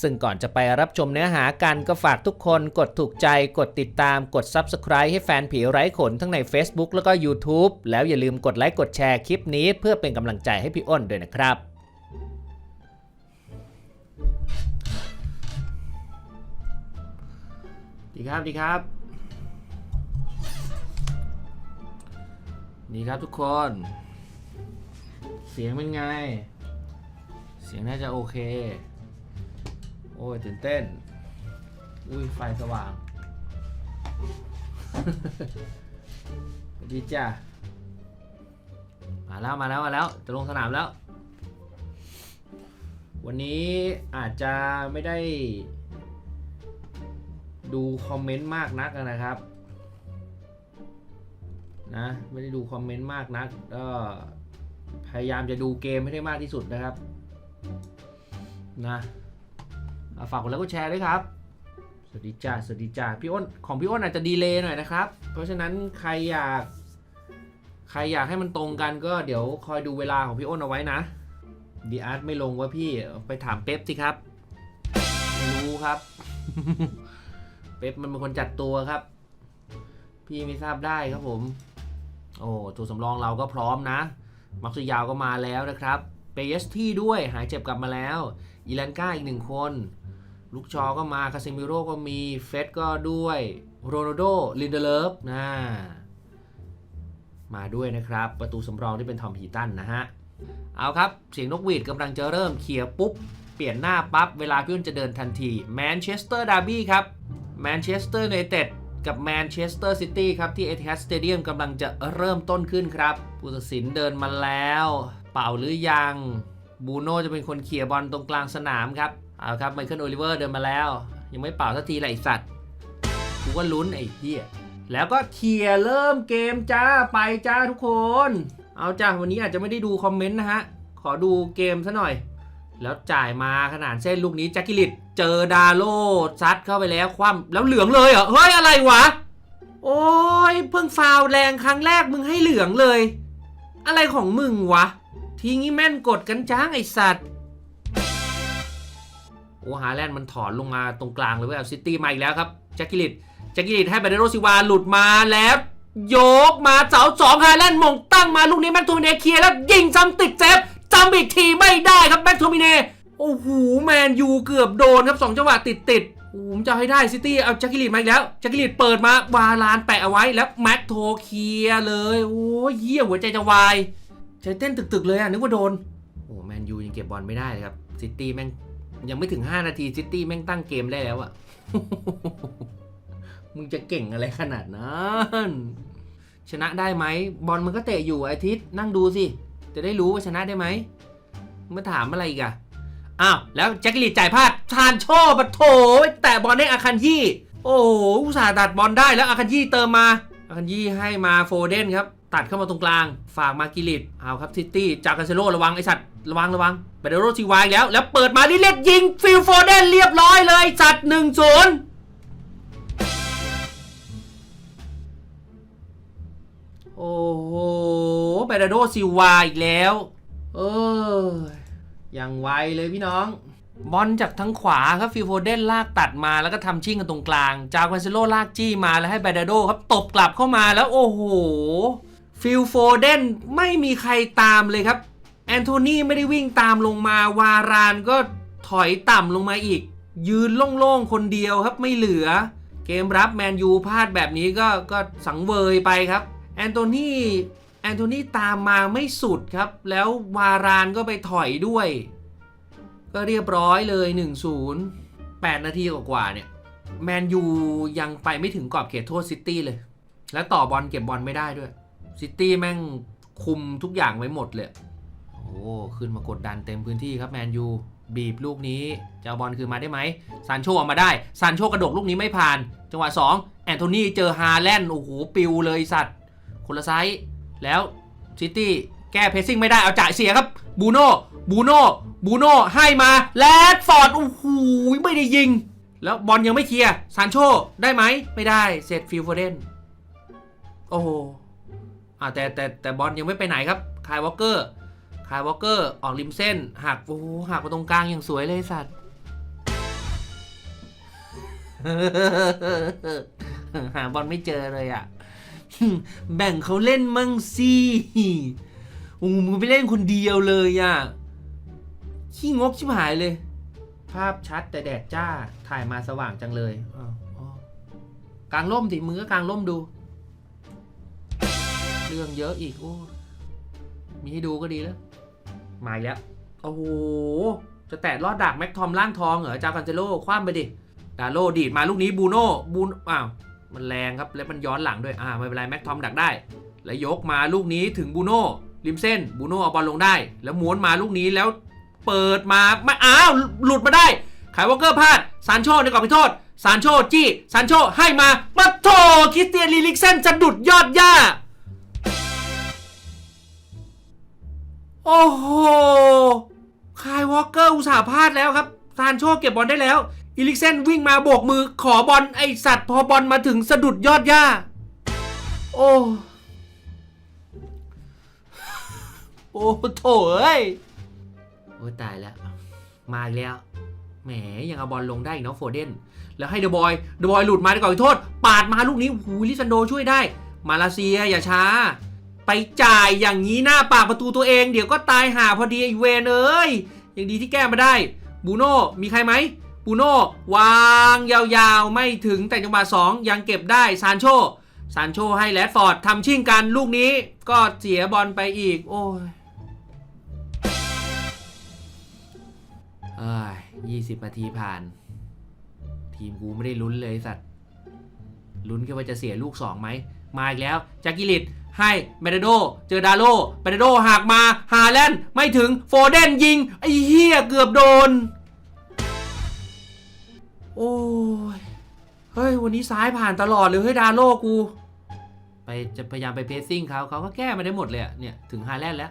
ซึ่งก่อนจะไปรับชมเนื้อหากันก็ฝากทุกคนกดถูกใจกดติดตามกด Subscribe ให้แฟนผีไร้ขนทั้งใน Facebook แล้วก็ YouTube แล้วอย่าลืมกดไลค์กดแชร์คลิปนี้ เพื่อเป็นกำลังใจให้พี่อ้นด้วยนะครับดีครับดีครับ ดีครับทุกคน เสียงเป็นไง เสียงน่าจะโอเค อ้ยตื่นเต้น อุ้ยไฟสว่าง สวัสดีจ้ะมาแล้วมาแล้วมาแล้ว จะลงสนามแล้ว วันนี้อาจจะไม่ได้ ดูคอมเมนต์มากนักนะครับ นะไม่ได้ดูคอมเมนต์มากนักก็พยายามจะดูเกมให้ได้มากที่สุดนะครับ นะ ฝากกดไลค์กดแชร์ด้วยครับ สวัสดีจ้าสวัสดีจ้าพี่อ้นของพี่อ้นอาจจะดีเลย์หน่อยนะครับ เพราะฉะนั้นใครอยาก ใครอยากให้มันตรงกันก็เดี๋ยวคอยดูเวลาของพี่อ้นเอาไว้นะดีอาร์ตไม่ลงว่าพี่ไปถามเป๊ปสิครับไม่รู้ครับ เป๊ปมันเป็นคนจัดตัวครับ พี่ไม่ทราบได้ครับผม โอ้ตัวสำรองเราก็พร้อมนะ มักซุยาวก็มาแล้วนะครับ เปเยสที่ด้วยหายเจ็บกลับมาแล้ว อีแลนก้าอีกหนึ่งคน ลูกชอก็มาคาเซมิโร่ก็มีเฟสก็ด้วยโรนัลโดลินเดเลฟนะมาด้วยนะครับ ประตูสำรองที่เป็นทอมฮีตันนะฮะ เอาครับ เสียงนกหวีดกำลังจะเริ่มเคลียร์ปุ๊บ เปลี่ยนหน้าปั๊บ เวลาพี่อ้นจะเดินทันทีแมนเชสเตอร์ดาร์บี้ครับแมนเชสเตอร์ยูไนเต็ดกับแมนเชสเตอร์ซิตี้ครับ ที่เอทิฮัดสเตเดียมกำลังจะเริ่มต้นขึ้นครับผู้ตัดสินเดินมาแล้ว เป่าหรือยังบูโน่จะเป็นคนเคลียร์บอลตรงกลางสนามครับ เอาครับไมเคิลโอลิเวอร์เดินมาแล้ว ยังไม่เป่าสักทีเลยไอสัตว์กูก็ลุ้นไอ้เหี้ยแล้วก็เคลียร์เริ่มเกมจ้าไปจ้าทุกคน เอาจ้าวันนี้อาจจะไม่ได้ดูคอมเมนต์นะฮะ ขอดูเกมซะหน่อย แล้วจ่ายมาขนาดเส้นลูกนี้แจ็คกิลิตเจอดาโลซัดเข้าไปแล้วคว่ำแล้วเหลืองเลยเหรอเฮ้ยอะไรวะ โอ้ยเพิ่งฟาวแรงครั้งแรกมึงให้เหลืองเลย อะไรของมึงวะ ทีงี้แม่นกดกันจ้างไอสัตว์ โอ้ฮาแลนด์มันถอนลงมาตรงกลางเลยเว้ยเอาซิตี้มาอีกแล้วครับแจ็คกิลิตแจ็คกิลิตให้เบเดโรซิวาหลุดมาแล้วโยกมาเสาสองฮาแลนด์มงตั้งมาลูกนี้แม็กโทมิเนเคลียร์แล้วยิงซ้ำติดเซฟจำอีกทีไม่ได้ครับแม็กโทมิเนโอ้โหแมนยูเกือบโดนครับสองจังหวะติดติดๆโอ้โหจะให้ได้ซิตี้เอาแจ็คกิลิตมาอีกแล้วแจ็คกิลิตเปิดมาวาลานแปะเอาไว้แล้วแม็กโทเคลียร์เลยโอ้ยเยี่ยหัวใจจะวายใจเต้นตึกๆเลยอะนึกว่าโดนโอ้แมนยูยังเก็บบอลไม่ได้เลยครับซิตี้แม่ง ยังไม่ถึง 5 นาทีซิตี้แม่งตั้งเกมได้แล้วอะมึงจะเก่งอะไรขนาดนั้น ชนะได้ไหม บอลมันก็เตะอยู่อาทิตย์นั่งดูสิ จะได้รู้ว่าชนะได้ไหมมาถามอะไรอีกอะอ้าว แล้วแจ็คกิลีจ่ายพลาดทานโชว์ปะโถแตะบอลได้อาคันยี่ โอ้โหอุตส่าห์ตัดบอลได้แล้วอาคันยี่เติมมา อาคันยี่ให้มาโฟเดนครับ ตัดเข้ามาตรงกลาง ฝากมากิลิตเอาครับซิตี้จากกันเซโลระวังไอสัตว์ระวังระวังเบเดโรซิวายแล้ว แล้วเปิดมาลิเลียดยิงฟิลโฟเดนเรียบร้อยเลยสัตว์หนึ่งศูนย์โอ้โหเบเดโรซิวายอีกแล้ว เอออย่างไวเลยพี่น้อง บอลจากทั้งขวาครับฟิลโฟเดนลากตัดมาแล้วก็ทำชิ่งกันตรงกลาง จาควันเซโลลากจี้มาแล้วให้เบเดโดครับตบกลับเข้ามาแล้วโอ้โห ฟิลโฟเดนไม่มีใครตามเลยครับ แอนโทนีไม่ได้วิ่งตามลงมาวารานก็ถอยต่ำลงมาอีก ยืนโล่งๆ คนเดียวครับไม่เหลือ เกมรับแมนยูพลาดแบบนี้ก็ก็สังเวยไปครับ แอนโทนีแอนโทนีตามมาไม่สุดครับ แล้ววารานก็ไปถอยด้วย ก็เรียบร้อยเลย 1-0 8 นาทีกว่าเนี่ยแมนยูยังไปไม่ถึงกรอบเขตโทษซิตี้เลย และต่อบอลเก็บบอลไม่ได้ด้วย ซิตี้แม่งคุมทุกอย่างไว้หมดเลย โอ้ขึ้นมากดดันเต็มพื้นที่ครับแมนยูบีบลูกนี้จะเอาบอลคืนมาได้ไหมซานโชออกมาได้ซานโชกระดกลูกนี้ไม่ผ่าน จังหวะ 2 แอนโทนีเจอฮาแลนด์โอ้โหปิวเลยสัตว์คนละไซส์แล้วซิตี้แก้เพสซิ่งไม่ได้เอาจ่ายเสียครับบูโน่บูโน่บูโน่ให้มาแลดฟอร์ดโอ้โหไม่ได้ยิง แล้วบอลยังไม่เคลียร์ซานโชได้ไหมไม่ได้เสร็จฟิลโฟเดนโอ้โห อ่าแต่แต่แต่บอลยังไม่ไปไหนครับคายวอลเกอร์คายวอลเกอร์ออกริมเส้นหักโอ้โหหักมาตรงกลางอย่างสวยเลยสัตว์หาบอลไม่เจอเลยอะแบ่งเขาเล่นมั่งสิโอ้มึงไปเล่นคนเดียวเลยอะขี้งกชิบหายเลย ภาพชัดแต่แดดจ้าถ่ายมาสว่างจังเลยอ้าวอ้าวกลางร่มสิมือก็กลางร่มดู เรื่องเยอะอีกโอ้มีให้ดูก็ดีแล้ว มาอีกแล้วโอ้โห จะแตะลอดดักแม็กทอมล่างทองเหรอจากันเจโร่คว้ามไปดิดาโลดีดมาลูกนี้บูโน่บูนอ้าวมันแรงครับแล้วมันย้อนหลังด้วยอ่าไม่เป็นไรแม็กทอมดักได้ แล้วยกมาลูกนี้ถึงบูโน่ริมเส้นบูโน่เอาบอลลงได้ แล้วม้วนมาลูกนี้แล้วเปิดมาไม่อ้าวหลุดมาได้ขายวอลเกอร์พลาดซานโชในกรอบพิโทษซานโชจี้ซานโชให้มาปัดโถคริสเตียนลีลิกเซนจะดุดยอดย่า โอ้โหคายวอลเกอร์อุตส่าห์พลาดแล้วครับซานโชเก็บบอลได้แล้วอีลิกเซนวิ่งมาโบกมือขอบอลไอสัตว์พอบอลมาถึงสะดุดยอดย่าโอ้โอ้โถเอ้ย โอ้ตายแล้ว มาอีกแล้ว แหมยังเอาบอลลงได้อีกเนาะโฟเดน แล้วให้เดอะบอยเดอะบอยหลุดมาได้ก่อนโทษ ปาดมาลูกนี้หูลิซันโดช่วยได้ มาเลเซียอย่าช้า ไปจ่ายอย่างนี้หน้าปากประตูตัวเอง เดี๋ยวก็ตายหาพอดีไอเวนเอ้ยยังดีที่แก้มาได้บูโน่มีใครไหมบูโน่วางยาวๆ ไม่ถึงแต่จังหวะ2ยังเก็บได้ซานโชซานโชให้แรดฟอร์ดทำชิ่งกันลูกนี้ก็เสียบอลไปอีก โอ้ยยี่สิบนาทีผ่าน ทีมกูไม่ได้ลุ้นเลยสัตว์ลุ้นแค่ว่าจะเสียลูก2ไหมมาอีกแล้วจากกิลิต ให้เมเดโดเจอดาโลเมเดโดหักมาฮาแลนด์ไม่ถึงโฟเดนยิง ไอ้เหี้ยเกือบโดน โอ้ย เฮ้ย วันนี้ซ้ายผ่านตลอดเลย เฮ้ย ดาโลกู ไปจะพยายามไปเพสซิ่งเขาเขาก็แก้มาได้หมดเลยเนี่ย ถึงฮาแลนด์แล้ว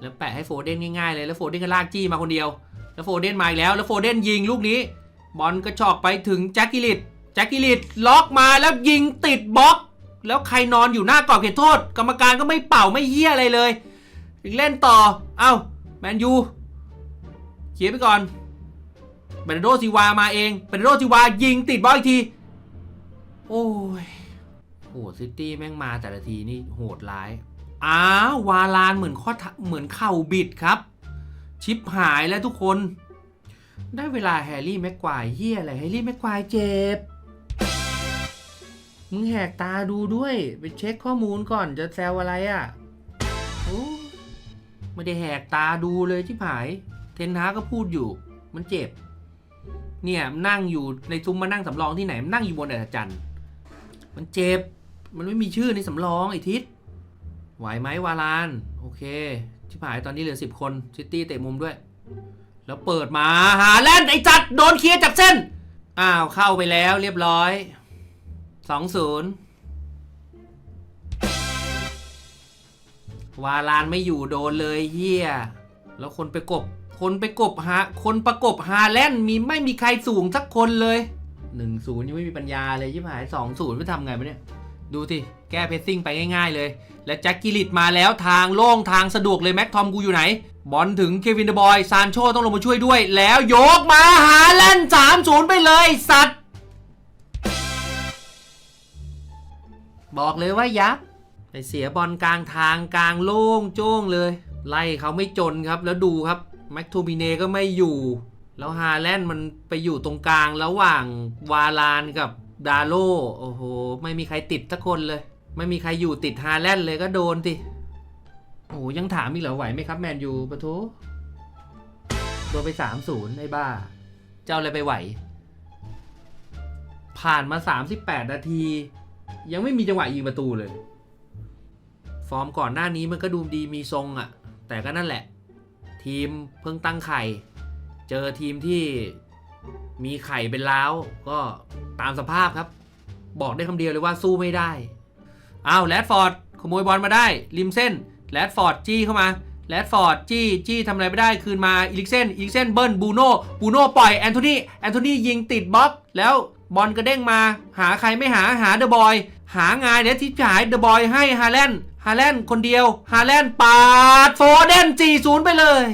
แล้วแปะให้โฟเดนง่ายๆเลย แล้วโฟเดนก็ลากจี้มาคนเดียว แล้วโฟเดนมาอีกแล้ว แล้วโฟเดนยิงลูกนี้ บอลกระชอกไปถึงแจ็คกิลิตแจ็คกิลิตล็อกมาแล้วยิงติดบล็อก แล้วใครนอนอยู่หน้ากรอบเขตโทษ กรรมการก็ไม่เป่าไม่เฮี้ยอะไรเลยอีกเล่นต่อ เอ้าแมนยูเขียนไปก่อนเบรนโดซิวามาเองเบรนโดซิวายิงติดบอลอีกที โอ้ยโหซิตี้แม่งมาแต่ละทีนี่โหดร้ายอ้าววาลานเหมือนข้อเท้าเหมือนเข่าบิดครับ ชิปหายแล้วทุกคน ได้เวลาแฮร์รี่แม็กควายเฮียอะไรแฮร์รี่แม็กควายเจ็บ มึงแหกตาดูด้วย ไปเช็คข้อมูลก่อนจะแซวอะไรอะ่ะโอ้ไม่ได้แหกตาดูเลยที่ผาย เทนฮาก็พูดอยู่ มันเจ็บ เนี่ยนั่งอยู่ในซุ้มมานั่งสำรองที่ไหนมันนั่งอยู่บนอัศจรรย์มันเจ็บ มันไม่มีชื่อในสำรองไอ้ทิศไหวไหมวาลาน โอเคชิบหายตอนนี้เหลือสิบคนซิตี้เตะมุมด้วย แล้วเปิดมาหาแลนไอ้จัดโดนเคลียร์จากเส้น อ้าวเข้าไปแล้วเรียบร้อย สองศูนย์วาลานไม่อยู่โดนเลยเฮียแล้วคนไปกบ คนไปกบหาคนประกบฮาแลนด์มีไม่มีใครสูงสักคนเลยหนึ่งศูนย์ยังไม่มีปัญญาเลยชิบหายสองศูนย์ไม่ทำไงปะเนี่ย ดูสิ แก้เพสซิ่งไปง่ายๆเลย และแจ็คกิลิตมาแล้วทางโล่งทางสะดวกเลยแม็กทอมกูอยู่ไหน บอลถึงเควินเดอะบอย ซานโชต้องลงมาช่วยด้วย แล้วโยกมาหาแลนด์สามศูนย์ไปเลยสัตว์ บอกเลยว่ายับไปเสียบอลกลางทางกลางโล่งโจ้งเลย ไล่เขาไม่จนครับแล้วดูครับแม็กทูมิเนก็ไม่อยู่ แล้วฮาแลนด์มันไปอยู่ตรงกลางระหว่างวาลานกับดาโลโอ้โห ไม่มีใครติดสักคนเลย ไม่มีใครอยู่ติดฮาแลนด์เลยก็โดนสิโอ้โหยังถามอีกเหรอไหวไหมครับแมนยูปะโถโดนไปสามศูนย์ไอ้บ้า เจ้าอะไรไปไหว ผ่านมา 38 นาที ยังไม่มีจังหวะยิงประตูเลย ฟอร์มก่อนหน้านี้มันก็ดูดีมีทรงอะ่ะ แต่ก็นั่นแหละ ทีมเพิ่งตั้งไข่ เจอทีมที่มีไข่เป็นล้าวก็ตามสภาพครับ บอกได้คำเดียวเลยว่าสู้ไม่ได้อ้าวแรดฟอร์ดขโมยบอลมาได้ ริมเส้นแรดฟอร์ดจี้เข้ามาแรดฟอร์ดจี้จี้ทำอะไรไม่ได้คืนมาอีลิกเซนอีลิกเซนเบิ้ลบูโน่บูโน่ปล่อยแอนโทนีแอนโทนียิงติดบล็อก แล้วบอลกระเด้งมาหาใครไม่หาหาเดอะบอย หางานเดี๋ยที่ฉายเดอะบอยให้ฮาแลนด์ฮาแลนด์คนเดียวฮาแลนด์ปาดโฟเดน4-0 ไปเลย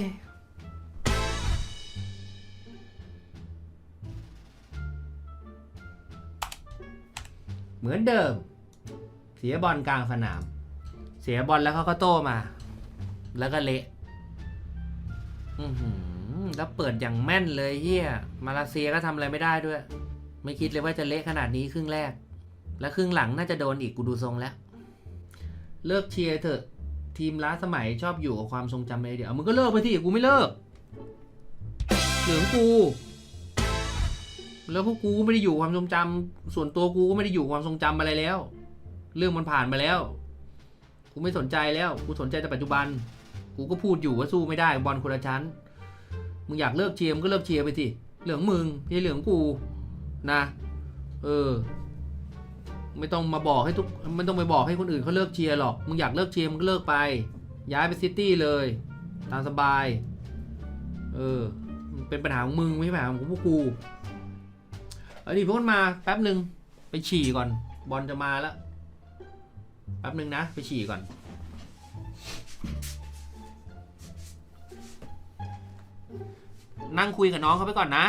เหมือนเดิม เสียบอลกลางสนาม เสียบอลแล้วเขาก็โต้มา แล้วก็เละแล้วเปิดอย่างแม่นเลยเฮียมาเลเซียก็ทำอะไรไม่ได้ด้วย ไม่คิดเลยว่าจะเละขนาดนี้ครึ่งแรก แล้วครึ่งหลังน่าจะโดนอีกกูดูทรงแล้ว เลิกเชียร์เถอะ ทีมล้าสมัยชอบอยู่กับความทรงจำไปเดี๋ยวมึงก็เลิกไปที่กูไม่เลิกเหลืองกู แล้วพวกกูไม่ได้อยู่ความทรงจำส่วนตัวกูก็ไม่ได้อยู่ความทรงจำอะไรแล้ว เรื่องมันผ่านมาแล้ว กูไม่สนใจแล้ว กูสนใจแต่ปัจจุบัน กูก็พูดอยู่ว่าสู้ไม่ได้บอลคนละชั้น มึงอยากเลิกเชียร์มึงก็เลิกเชียร์ไปสิ เหลืองมึงไม่ใช่เหลืองกู นะ เออ ไม่ต้องมาบอกให้ทุกไม่ต้องไปบอกให้คนอื่นเขาเลิกเชียร์หรอกมึงอยากเลิกเชียร์มึงก็เลิกไป ย้ายไปซิตี้เลย ตามสบาย เออเป็นปัญหาของมึงไม่ใช่ปัญหาของพวกกูเอาดิพวกมันมาแป๊บหนึ่งไปฉี่ก่อน บอลจะมาแล้วแป๊บหนึ่งนะ ไปฉี่ก่อนนั่งคุยกับน้องเขาไปก่อนนะ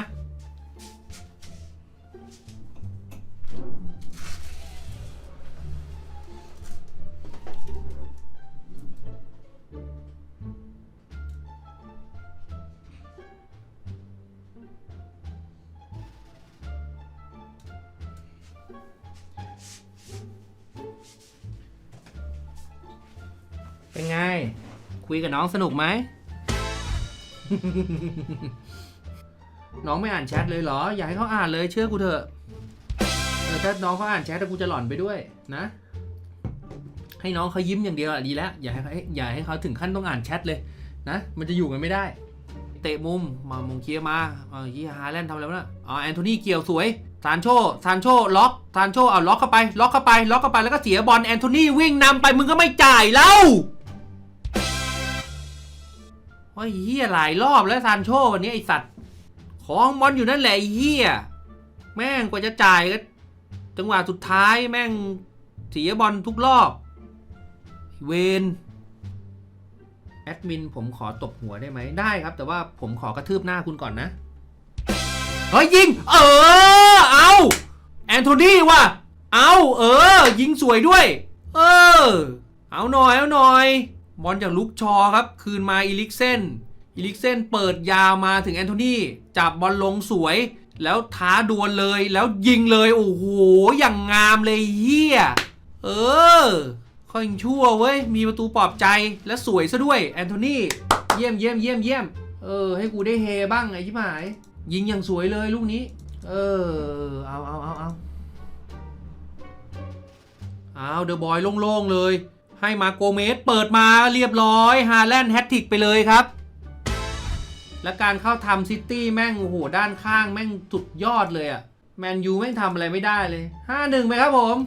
น้องสนุกไหม น้องไม่อ่านแชทเลยเหรอ อยากให้เขาอ่านเลยเชื่อกูเถอะเออถ้าน้องเขาอ่านแชทกูจะหล่อนไปด้วยนะ ให้น้องเขายิ้มอย่างเดียวอะดีแล้ว อย่าให้เขาอย่าให้เขาถึงขั้นต้องอ่านแชทเลยนะ มันจะอยู่กันไม่ได้ เตะมุม มามงเคียมาเออยี่ฮาแลนด์ทำอะไรวะน่ะอ๋อแอนโทนีเกี่ยวสวยซานโชซานโชล็อกซานโชเอาล็อกเข้าไป ล็อกเข้าไป ล็อกเข้าไป แล้วก็เสียบอลแอนโทนีวิ่งนำไป มึงก็ไม่จ่ายแล้ว ว่าเฮียหลายรอบแล้วซานโชวันนี้ไอสัตว์ ของบอลอยู่นั่นแหละไอ้เฮียแม่งกว่าจะจ่ายก็จังหวะสุดท้ายแม่งเสียบอลทุกรอบ เวนแอดมินผมขอตบหัวได้ไหมได้ครับ แต่ว่าผมขอกระทืบหน้าคุณก่อนนะ เฮ้ยยิง เออ เอาแอนโทนีว่ะ เอาเออ ยิงสวยด้วย เออ เอาหน่อย เอาหน่อย บอลจากลุกชอครับ คืนมาอีลิกเซนอีลิกเซนเปิดยาวมาถึงแอนโทนีจับบอลลงสวย แล้วท้าดวลเลยแล้วยิงเลย โอ้โห อย่างงามเลยเฮียเออค่อยยังชั่วเว้ย มีประตูปลอบใจและสวยซะด้วยแอนโทนีเยี่ยมเยี่ยมเยี่ยมเยี่ยมเออ ให้กูได้เฮบ้างไอ้ชิบหาย ยิงอย่างสวยเลยลูกนี้ เออ เอาเอาเอาเอาเอาเดอะบอยโล่งๆเลย ให้มาโกเมสเปิดมาเรียบร้อยฮาแลนด์แฮตติกไปเลยครับ และการเข้าทำซิตี้แม่งโอ้โหด้านข้างแม่งสุดยอดเลยอะแมนยูแม่งทำอะไรไม่ได้เลย 5-1 ไปครับผม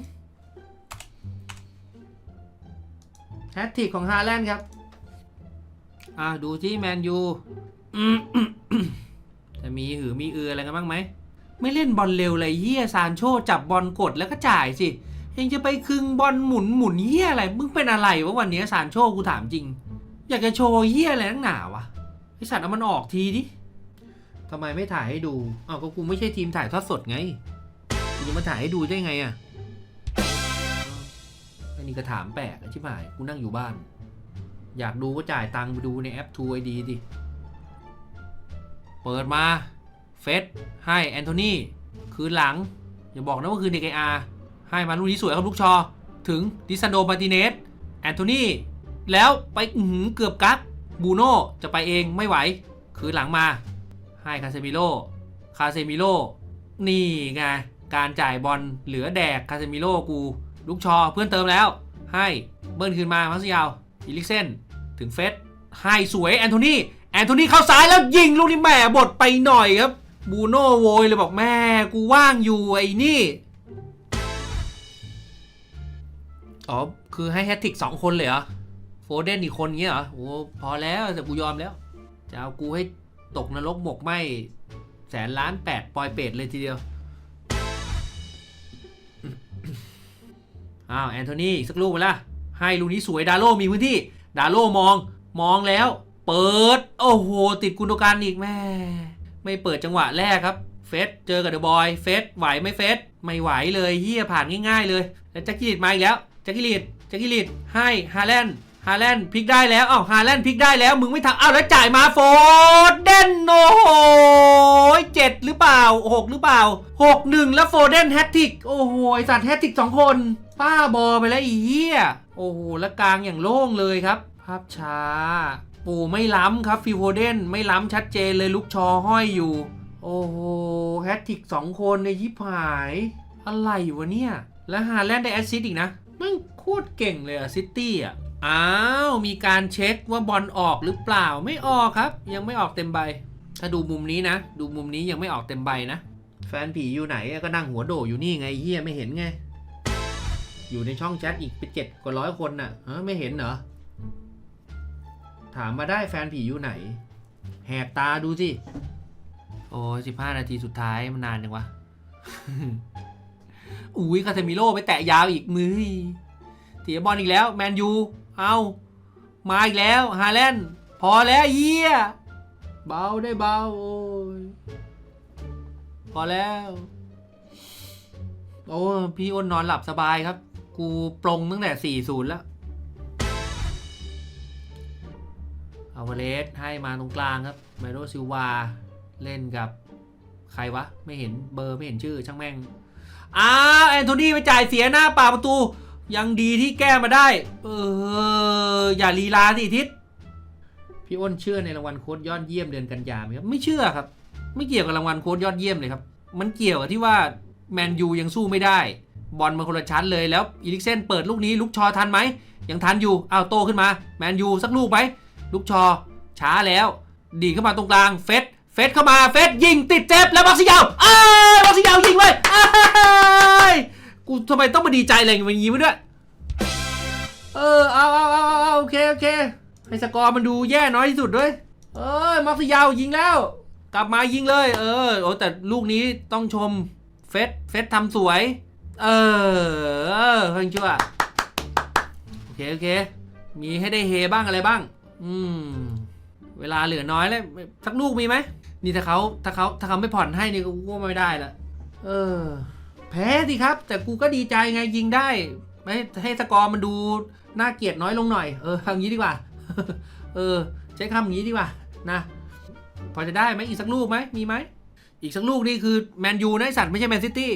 แฮตติกของฮาแลนด์ครับ อ่าดูที่แมนยูจะมีหือมีเอืออะไรกันบ้างไหม ไม่เล่นบอลเร็วเลยเฮียซานโชจับบอลกดแล้วก็จ่ายสิ ยังจะไปคึงบอลหมุนหมุนเฮียอะไร มึงเป็นอะไรวะวันนี้ซานโชกูถามจริง อยากจะโชว์เฮียอะไรนักหนาวะไอสัตว์เอามันออกทีดิทำไมไม่ถ่ายให้ดูอ้าวก็กูไม่ใช่ทีมถ่ายทอดสดไงกูจะมาถ่ายให้ดูได้ไงอะอันนี้ก็ถามแปลกอะชิบหายกูนั่งอยู่บ้าน อยากดูก็จ่ายตังค์ไปดูในแอป True ID ดิ เปิดมา เฟสให้แอนโทนีคืนหลัง อย่าบอกนะว่าคืนเด็กไออาร์ ให้มาลูกนี้สวยครับลูกชอ ถึงดิซันโดมาติเนสแอนโทนีแล้วไปอื้อหือเกือบกักบูโน่จะไปเองไม่ไหว คืนหลังมา ให้คาเซมิโลคาเซมิโลนี่ไง การจ่ายบอลเหลือแดกคาเซมิโลกู ลูกชอเพื่อนเติมแล้ว ให้เบิ้ลคืนมามัสยาวอีลิกเซนถึงเฟสให้สวยแอนโทนีแอนโทนีเข้าซ้ายแล้วยิงลูกนี้แหม่บดไปหน่อยครับบูโน่โวยเลยบอกแม่กูว่างอยู่ไอ้นี่ อ๋อ คือให้แฮตทริกสองคนเลยเหรอ โฟเดนอีกคนเงี้ยเหรอ โอ้พอแล้วแต่กูยอมแล้ว จะเอากูให้ตกนรกหมกไหมแสนล้านแปดปอยเป็ดเลยทีเดียว อ้าว แอนโทนีสักลูกไปละ ให้ลูกนี้สวยดาโลมีพื้นที่ ดาโลมอง มองแล้ว เปิด โอ้โห ติดกุนโดการอีกแม่ ไม่เปิดจังหวะแรกครับ เฟสเจอกับเดอะบอย เฟสไหวไหมเฟสไม่ไหวเลยเฮียผ่านง่ายๆเลย แล้วแจ็คกิลิดมาอีกแล้ว แจ็คกิลิดแจ็คกิลิดให้ฮาแลนด์ฮาแลนด์พลิกได้แล้วอ้าวฮาแลนด์พลิกได้แล้ว มึงไม่ทำอ้าวแล้วจ่ายมาโฟดเดนโอ้โหเจ็ดหรือเปล่าหกหรือเปล่าหกหนึ่งแล้วโฟเดนแฮตติกโอ้โหไอสัตว์แฮตติกสองคนป้าบอไปแล้วอีเหี้ยโอ้โหแล้วกลางอย่างโล่งเลยครับ ภาพช้า ปู่ไม่ล้ำครับฟิโฟเดนไม่ล้ำชัดเจนเลยลูกชอห้อยอยู่ โอ้โหแฮตติกสองคนในยิบหาย อะไรวะเนี่ย แล้วฮาแลนด์ได้แอสซิสต์อีกนะ แมันโคตรเก่งเลยอะซิตี้อะอ้าว มีการเช็คว่าบอลออกหรือเปล่าไม่ออกครับ ยังไม่ออกเต็มใบ ถ้าดูมุมนี้นะ ดูมุมนี้ยังไม่ออกเต็มใบนะ แฟนผีอยู่ไหนก็นั่งหัวโดอยู่นี่ไงเฮียไม่เห็นไง อยู่ในช่องแชทอีกเป็นเจ็ดกว่าร้อยคนน่ะเออไม่เห็นเหรอ ถามมาได้แฟนผีอยู่ไหน แหกตาดูสิ โอ้สิบห้านาทีสุดท้ายมันนานจังวะ อุ้ยคาเซมิโร่ไปแตะยาวอีกมือเสียบอลอีกแล้ว แมนยู เอามาอีกแล้ว ฮาแลนด์พอแล้วเยี่ยเบาได้เบาโอ้ยพอแล้ว โอ้พี่อ้นนอนหลับสบายครับ กูปรงตั้งแต่ 4-0 แล้วเอาวเลสให้มาตรงกลางครับไมโรซิวา เล่นกับ ใครวะ ไม่เห็นเบอร์ไม่เห็นชื่อช่างแม่ง อ้าวแอนโทนีไปจ่ายเสียหน้าป่าประตู ยังดีที่แก้มาได้ เออ อย่าลีลาสิทิศพี่อ้นเชื่อในรางวัลโค้ดยอดเยี่ยมเดือนกันยาไหมครับไม่เชื่อครับ ไม่เกี่ยวกับรางวัลโค้ดยอดเยี่ยมเลยครับ มันเกี่ยวกับที่ว่าแมนยูยังสู้ไม่ได้ บอลมาคนละชั้นเลยแล้วอีลิกเซนเปิดลูกนี้ลูกชอทันไหมยังทันอยู่อ้าวโตขึ้นมาแมนยูสักลูกไหมลูกชอช้าแล้ว ดีเข้ามาตรงกลางเฟส เฟสเข้ามาเฟสยิงติดเจ็บแล้วบักซิยาวอ้ยบักซิยาวยิงไว้ยอ้ยกูทำไมต้องมาดีใจอะไรอย่างนี้มาด้วยเออเอาเอาเอาเอาเอาโอเคโอเคให้สกอร์มันดูแย่น้อยที่สุดด้วย เอ้ยมักซิยาวยิงแล้ว กลับมายิงเลย เออโอ้แต่ลูกนี้ต้องชมเฟสเฟสทำสวยเออเออเพิ่งชั่วโอเคโอเค มีให้ได้เฮบ้างอะไรบ้าง อืมเวลาเหลือน้อยแล้วสักลูกมีไหม นี่ถ้าเขาถ้าเขาถ้าเขาไม่ผ่อนให้นี่ก็กูว่าไม่ได้ละเออ แพ้สิครับ แต่กูก็ดีใจไงยิงได้ไม่ให้สกอร์มันดูน่าเกลียดน้อยลงหน่อย เออทำงี้ดีกว่า เออ ใช้คำอย่างนี้ดีกว่านะพอจะได้ไหมอีกสักลูกไหมมีไหมอีกสักลูกนี่คือแมนยูนะไอสัตว์ไม่ใช่แมนซิตี้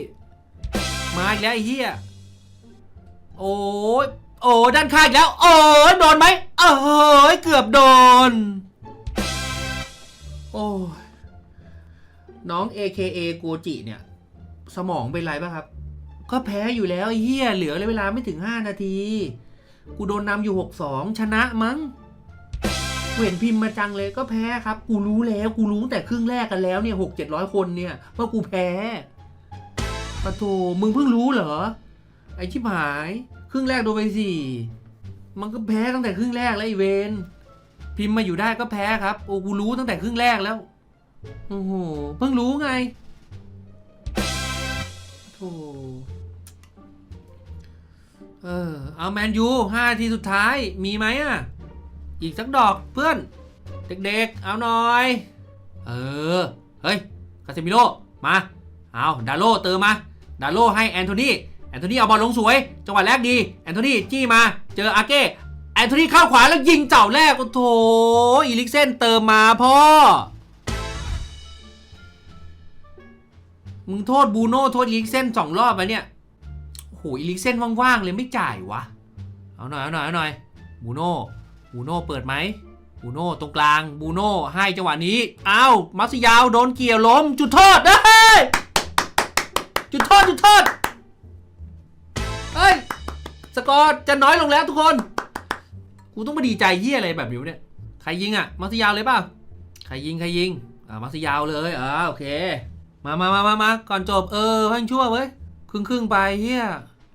มาอีกแล้วไอ้เหี้ยโอ้ยโอ้ด้านข้างอีกแล้ว โอ้ยโดนไหมเอ้ยเกือบโดน โอ้ย น้อง AKA โกจิเนี่ย สมองเป็นไรป่ะครับ ก็แพ้อยู่แล้วไอ้เหี้ยเหลือเลยเวลาไม่ถึง 5 นาที กูโดนนำอยู่ 6-2 ชนะมั้งเห็นพิมพ์มาจังเลยก็แพ้ครับ กูรู้แล้วกูรู้ตั้งแต่ครึ่งแรกกันแล้วเนี่ยหกเจ็ดร้อยคนเนี่ยว่ากูแพ้ปะโถมึงเพิ่งรู้เหรอ ไอ้ชิบหาย ครึ่งแรกโดนไปสี่มันก็แพ้ตั้งแต่ครึ่งแรกแล้วไอเวนพิมพ์มาอยู่ได้ก็แพ้ครับโอ้กูรู้ตั้งแต่ครึ่งแรกแล้ว โอ้โห เพิ่งรู้ไงโธ่เออ เอาแมนยูห้าทีสุดท้าย มีไหมอะ อีกสักดอกเพื่อน เด็กๆ เอาหน่อย เออ เฮ้ย คาเซมิโร่มา เอาดาโลเติมมา ดาโลให้แอนโทนีแอนโทนีเอาบอลลงสวย จังหวะแรกดี แอนโทนีจี้มา เจออาเก้ แอนโทนีเข้าขวาแล้วยิงเจ้าแรก โอ้โถอีลิกเซนเติมมาพ่อ มึงโทษบูโน่โทษอีลิกเซนสองรอบแล้วเนี่ยโอ้โหอีลิกเซนว่างๆเลยไม่จ่ายวะ เอาหน่อยเอาหน่อยเอาหน่อยบูโน่บูโน่เปิดไหมบูโน่ตรงกลางบูโน่ให้จังหวะนี้อ้าวมัสยาวโดนเกี่ยวล้ม จุดโทษเฮ้ยจุดโทษจุดโทษเฮ้ยสกอร์จะน้อยลงแล้วทุกคน กูต้องมาดีใจเยี่ยอะไรแบบนี้เนี่ย ใครยิงอะ มัสยาวเลยเปล่าใครยิง ใครยิง อ่า มัสยาวเลย อ่า โอเค มามามามามาก่อนจบ เออเพิ่งชั่วเว้ย ครึ่งครึ่งไปเฮีย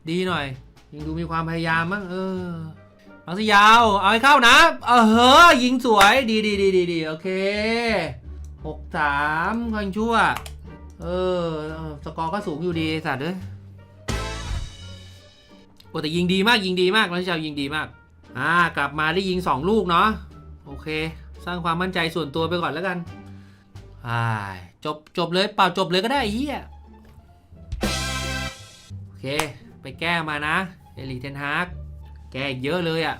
ดีหน่อยยิงดูมีความพยายามมั้งเออมักซิยาว เอาให้เข้านะ เออเฮ้อยิงสวย ดีดีดีดีดีโอเคหกสามค่อยชั่ว เออ สกอร์ก็สูงอยู่ดีสัตว์เอ้ยโอ้แต่ยิงดีมากยิงดีมากมักซิยาวยิงดีมาก อ่ากลับมาได้ยิงสองลูกเนาะโอเค สร้างความมั่นใจส่วนตัวไปก่อนแล้วกันอ่า จบจบเลยเปล่าจบเลยก็ได้อ้เฮียโอเค ไปแก้มานะเอลิเทนฮาร์กแก้เยอะเลยอะ่ะ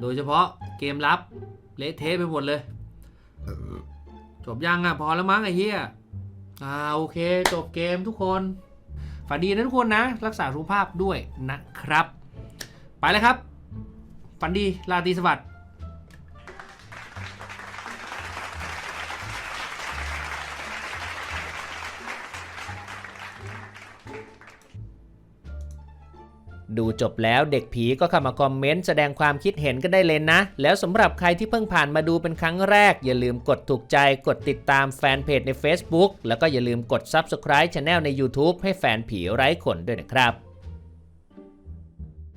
โดยเฉพาะเกมรับเละเทะไปหมดเลย จบยังอะ พอแล้วมั้งไอ้เหี้ยอ่าโอเค จบเกมทุกคนฝันดีนะทุกคนนะ รักษาสุขภาพด้วยนะครับ ไปเลยครับ ฝันดีราตรีสวัสดิ์ ดูจบแล้วเด็กผีก็เข้ามาคอมเมนต์แสดงความคิดเห็นกันได้เลยนะ แล้วสำหรับใครที่เพิ่งผ่านมาดูเป็นครั้งแรก อย่าลืมกดถูกใจกดติดตามแฟนเพจใน Facebook แล้วก็อย่าลืมกด Subscribe Channel ใน YouTube ให้แฟนผีไร้ขนด้วยนะครับ